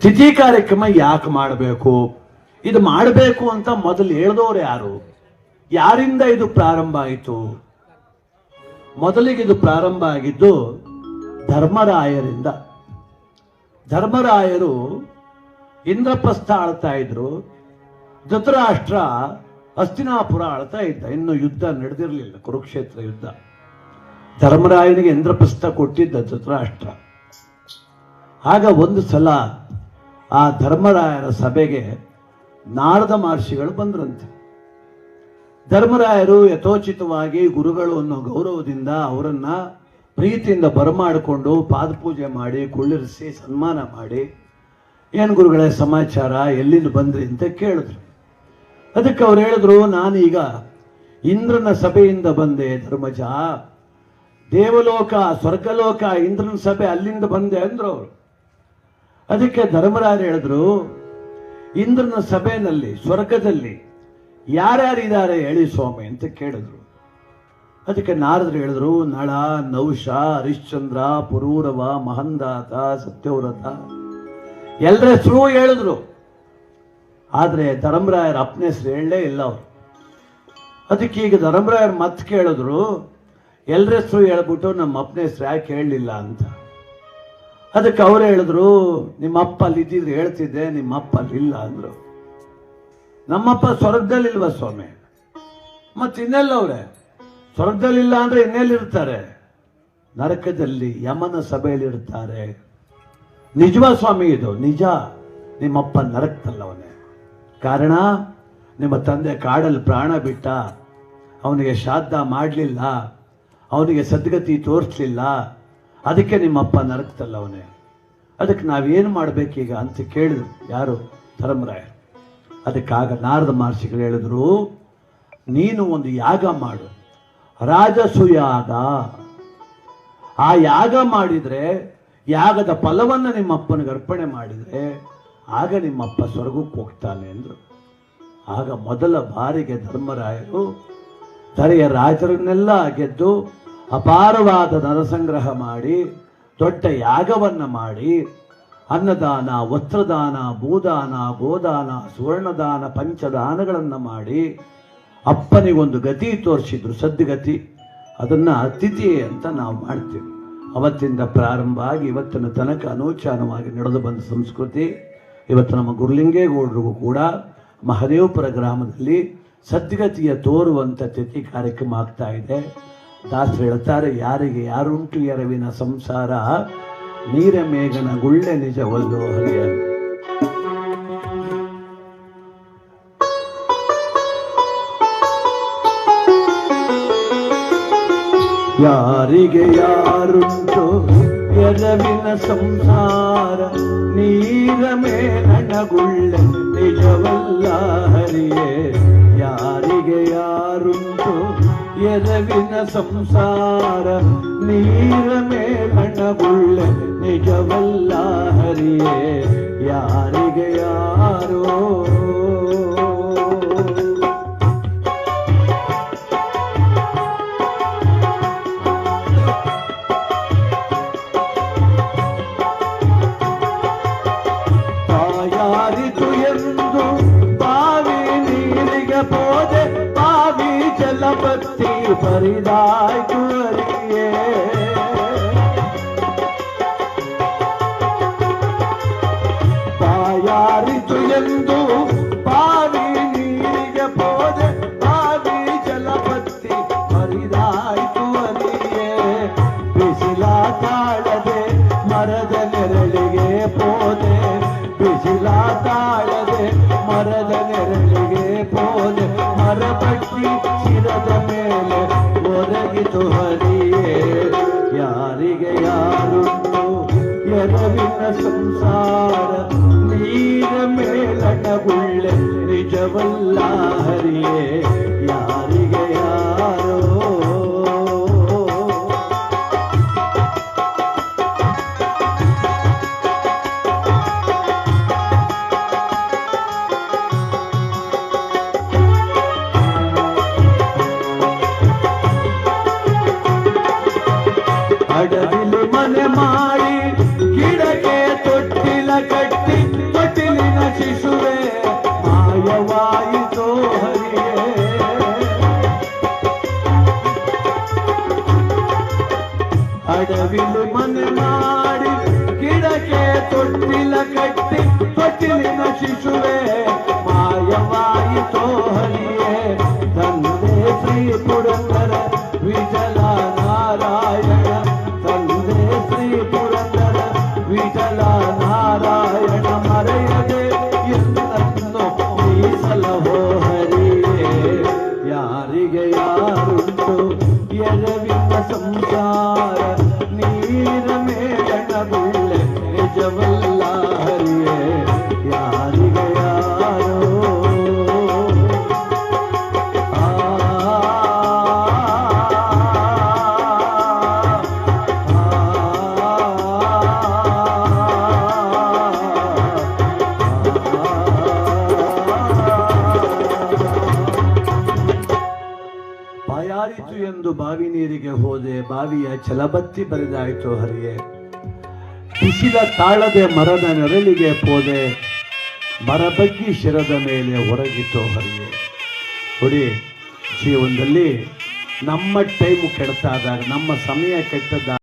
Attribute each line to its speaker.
Speaker 1: ತಿಥಿ ಕಾರ್ಯಕ್ರಮ ಯಾಕೆ ಮಾಡಬೇಕು? ಇದು ಮಾಡಬೇಕು ಅಂತ ಮೊದಲು ಹೇಳಿದವರು ಯಾರು? ಯಾರಿಂದ ಇದು ಪ್ರಾರಂಭ ಆಯಿತು? ಮೊದಲಿಗೆ ಇದು ಪ್ರಾರಂಭ ಆಗಿದ್ದು ಧರ್ಮರಾಯರಿಂದ. ಧರ್ಮರಾಯರು ಇಂದ್ರಪ್ರಸ್ಥ ಆಳ್ತಾ ಇದ್ರು. ಧೃತರಾಷ್ಟ್ರ ಹಸ್ತಿನಾಪುರ ಆಳ್ತಾ ಇದ್ದ. ಇನ್ನು ಯುದ್ಧ ನಡೆದಿರಲಿಲ್ಲ, ಕುರುಕ್ಷೇತ್ರ ಯುದ್ಧ. ಧರ್ಮರಾಯನಿಗೆ ಇಂದ್ರಪ್ರಸ್ಥ ಕೊಟ್ಟಿದ್ದ ಧೃತರಾಷ್ಟ್ರ. ಆಗ ಒಂದು ಸಲ ಆ ಧರ್ಮರಾಯರ ಸಭೆಗೆ ನಾರದ ಮಹರ್ಷಿಗಳು ಬಂದ್ರಂತೆ. ಧರ್ಮರಾಯರು ಯಥೋಚಿತವಾಗಿ ಗುರುಗಳು ಅನ್ನೋ ಗೌರವದಿಂದ ಅವರನ್ನ ಪ್ರೀತಿಯಿಂದ ಬರಮಾಡಿಕೊಂಡು ಪಾದಪೂಜೆ ಮಾಡಿ, ಕುಳ್ಳಿರಿಸಿ, ಸನ್ಮಾನ ಮಾಡಿ, ಏನು ಗುರುಗಳೇ, ಸಮಾಚಾರ? ಎಲ್ಲಿಂದ ಬಂದ್ರಿ? ಅಂತ ಕೇಳಿದ್ರು. ಅದಕ್ಕೆ ಅವ್ರು ಹೇಳಿದ್ರು, ನಾನೀಗ ಇಂದ್ರನ ಸಭೆಯಿಂದ ಬಂದೆ, ಧರ್ಮಜ. ದೇವಲೋಕ, ಸ್ವರ್ಗಲೋಕ ಇಂದ್ರನ ಸಭೆ ಅಲ್ಲಿಂದ ಬಂದೆ, ಅಂದ್ರು ಅವರು. ಅದಕ್ಕೆ ಧರ್ಮರಾಯರು ಹೇಳಿದ್ರು, ಇಂದ್ರನ ಸಭೆಯಲ್ಲಿ, ಸ್ವರ್ಗದಲ್ಲಿ ಯಾರ್ಯಾರಿದ್ದಾರೆ ಹೇಳಿ ಸ್ವಾಮಿ ಅಂತ ಕೇಳಿದ್ರು. ಅದಕ್ಕೆ ನಾರದರು ಹೇಳಿದ್ರು, ನಳ ನೌಷ ಹರಿಶ್ಚಂದ್ರ, ಪುರೂರವ, ಮಹಂದಾತ, ಸತ್ಯವ್ರತ. ಎಲ್ಲರ ಹೆಸರು ಹೇಳಿದ್ರು. ಆದರೆ ಧರ್ಮರಾಯರ ಅಪ್ಪನ ಹೆಸರು ಹೇಳಲೇ ಇಲ್ಲ ಅವರು. ಅದಕ್ಕೆ ಈಗ ಧರ್ಮರಾಯರು ಮತ್ತೆ ಕೇಳಿದ್ರು ಎಲ್ಲರ ಹೆಸರು ಹೇಳ್ಬಿಟ್ಟು ನಮ್ಮ ಅಪ್ಪನ ಹೆಸರು ಯಾಕೆ ಹೇಳಲಿಲ್ಲ ಅಂತ. ಅದಕ್ಕೆ ಅವರೇ ಹೇಳಿದ್ರು, ನಿಮ್ಮ ಅಪ್ಪ ಅಲ್ಲಿ ಇದ್ದಿದ್ರೆ ಹೇಳ್ತಿದ್ದೆ, ನಿಮ್ಮ ಅಪ್ಪ ಅಲ್ಲಿ ಇಲ್ಲ ಅಂದ್ರು. ನಮ್ಮಪ್ಪ ಸ್ವರ್ಗದಲ್ಲಿಲ್ವ ಸ್ವಾಮಿ? ಮತ್ತೆ ಇನ್ನೆಲ್ಲ ಅವ್ರೆ? ಸ್ವರ್ಗದಲ್ಲಿಲ್ಲ ಅಂದ್ರೆ ಇನ್ನೆಲ್ಲಿರ್ತಾರೆ? ನರಕದಲ್ಲಿ ಯಮನ ಸಭೆಯಲ್ಲಿ ಇರ್ತಾರೆ ನಿಜವಾ ಸ್ವಾಮಿ ಇದು? ನಿಜ. ನಿಮ್ಮಪ್ಪ ನರಕದಲ್ಲವನೇ ಕಾರಣ, ನಿಮ್ಮ ತಂದೆ ಕಾಡಲ್ಲಿ ಪ್ರಾಣ ಬಿಟ್ಟ, ಅವನಿಗೆ ಶ್ರಾದ್ದ ಮಾಡಲಿಲ್ಲ, ಅವನಿಗೆ ಸದ್ಗತಿ ತೋರಿಸ್ಲಿಲ್ಲ ಅದಕ್ಕೆ ನಿಮ್ಮಪ್ಪ ಅವನೇ. ಅದಕ್ಕೆ ನಾವೇನು ಮಾಡಬೇಕೀಗ ಅಂತ ಕೇಳಿದ್ರು. ಯಾರು? ಧರ್ಮರಾಯ ಅದಕ್ಕಾಗ ನಾರದ ಮಹರ್ಷಿಗಳು ಹೇಳಿದ್ರು, ನೀನು ಒಂದು ಯಾಗ ಮಾಡು. ರಾಜಸುಯಾಗ ಆ ಯಾಗ ಮಾಡಿದರೆ, ಯಾಗದ ಫಲವನ್ನು ನಿಮ್ಮಪ್ಪನಿಗೆ ಅರ್ಪಣೆ ಮಾಡಿದರೆ, ಆಗ ನಿಮ್ಮಪ್ಪ ಸ್ವರ್ಗಕ್ಕೆ ಹೋಗ್ತಾನೆ ಅಂದರು. ಆಗ ಮೊದಲ ಬಾರಿಗೆ ಧರ್ಮರಾಯರು, ಧರೆಯ ರಾಜರನ್ನೆಲ್ಲ ಗೆದ್ದು ಅಪಾರವಾದ ನರಸಂಗ್ರಹ ಮಾಡಿ, ದೊಡ್ಡ ಯಾಗವನ್ನು ಮಾಡಿ, ಅನ್ನದಾನ, ವಸ್ತ್ರದಾನ, ಭೂದಾನ, ಗೋದಾನ, ಸುವರ್ಣದಾನ, ಪಂಚದಾನಗಳನ್ನು ಮಾಡಿ ಅಪ್ಪನಿಗೊಂದು ಗತಿ ತೋರಿಸಿದ್ರು, ಸದ್ಗತಿ. ಅದನ್ನ ಅತಿಥಿ ಅಂತ ನಾವು ಮಾಡ್ತೀವಿ. ಅವತ್ತಿಂದ ಪ್ರಾರಂಭ ಆಗಿ ಇವತ್ತಿನ ತನಕ ಅನೂಚಾನವಾಗಿ ನಡೆದು ಬಂದ ಸಂಸ್ಕೃತಿ, ಇವತ್ತು ನಮ್ಮ ಗುರುಲಿಂಗೇಗೌಡರಿಗೂ ಕೂಡ ಮಹದೇವಪುರ ಗ್ರಾಮದಲ್ಲಿ ಸದ್ಗತಿಯ ತೋರುವಂಥ ತಿಥಿ ಕಾರ್ಯಕ್ರಮ ಆಗ್ತಾ ಇದೆ. ದಾಸರು ಹೇಳ್ತಾರೆ, ಯಾರಿಗೆ ಯಾರುಂಟು ಎರವಿನ ಸಂಸಾರ? ನೀರ ಮೇಘನ ಗುಳ್ಳೆ ನಿಜವಲ್ಲೋ ಹರಿಯ ಯಾರಿಗೆ ಯಾರುಂಟು ಎರವಿನ ಸಂಸಾರ? ನೀರ ಮೇಘನಗುಳ್ಳೆ ನಿಜವಲ್ಲ ಹರಿಯೇ. ಯಾರಿಗೆ ಯಾರುಂಟು ಎರವಿನ ಸಂಸಾರ ನೀರ ಮೇಘನಗುಳ್ಳೆ ನಿಜವಲ್ಲ ಹರಿಯೇ ಯಾರಿಗೆ ಯಾರೋ ತಾಯಾರಿತು ಎಂದು ಬಾವಿ ನೀರಿಗೆ ಪೋದೆ ಬಾವಿ ಜಲಪತ್ತಿ ಪರಿದಾಯ್ತು ಅರಿಯೇ ತಾಯಾರಿತು ಎಂದು ಬಾವಿ ನೀರಿಗೆ ಪೋದೆ ಬಾವಿ ಜಲಪತ್ತಿ ಪರಿದಾಯ್ತು ಅರಿಯೇ ಬಿಸಿಲ ತಾಳದೆ ಮರದ ನೆರಳಿಗೆ ಪೋದೆ ಬಿಸಿಲ ತಾಳದೆ ಮರದ ನೆರಳಿಗೆ ಪೋದೆ ಮರಪಟ್ಟಿ ಶಿರದ ಸಂಸಾರ ನೀರ ಮೇಲಣಗುಳ್ಳೆ ನಿಜವಲ್ಲ ಹರಿಯೇ ಯಾರಿಗೆ ಯಾರೋ ಅಡವಿಲಿ ಮನೆ ತೊಟ್ಟಿಲ ಕಟ್ಟಿ ತೊಟ್ಟಿಲಿನ ಶಿಶುವೆ ಬಾವಿ ನೀರಿಗೆ ಹೋದೆ, ಬಾವಿಯ ಛಲಬತ್ತಿ ಬರೆದಾಯಿತು ಹರಿಯೆ. ಬಿಸಿಲ ತಾಳದೆ ಮರದ ನೆರಳಿಗೆ ಹೋದೆ, ಮರ ಬಗ್ಗಿ ಶಿರದ ಮೇಲೆ ಹೊರಗಿತು ಹರಿಯೆ. ನೋಡಿ ಜೀವನದಲ್ಲಿ ನಮ್ಮ ಟೈಮ್ ಕೆಡ್ತಾದಾಗ, ನಮ್ಮ ಸಮಯ ಕೆಟ್ಟದಾಗ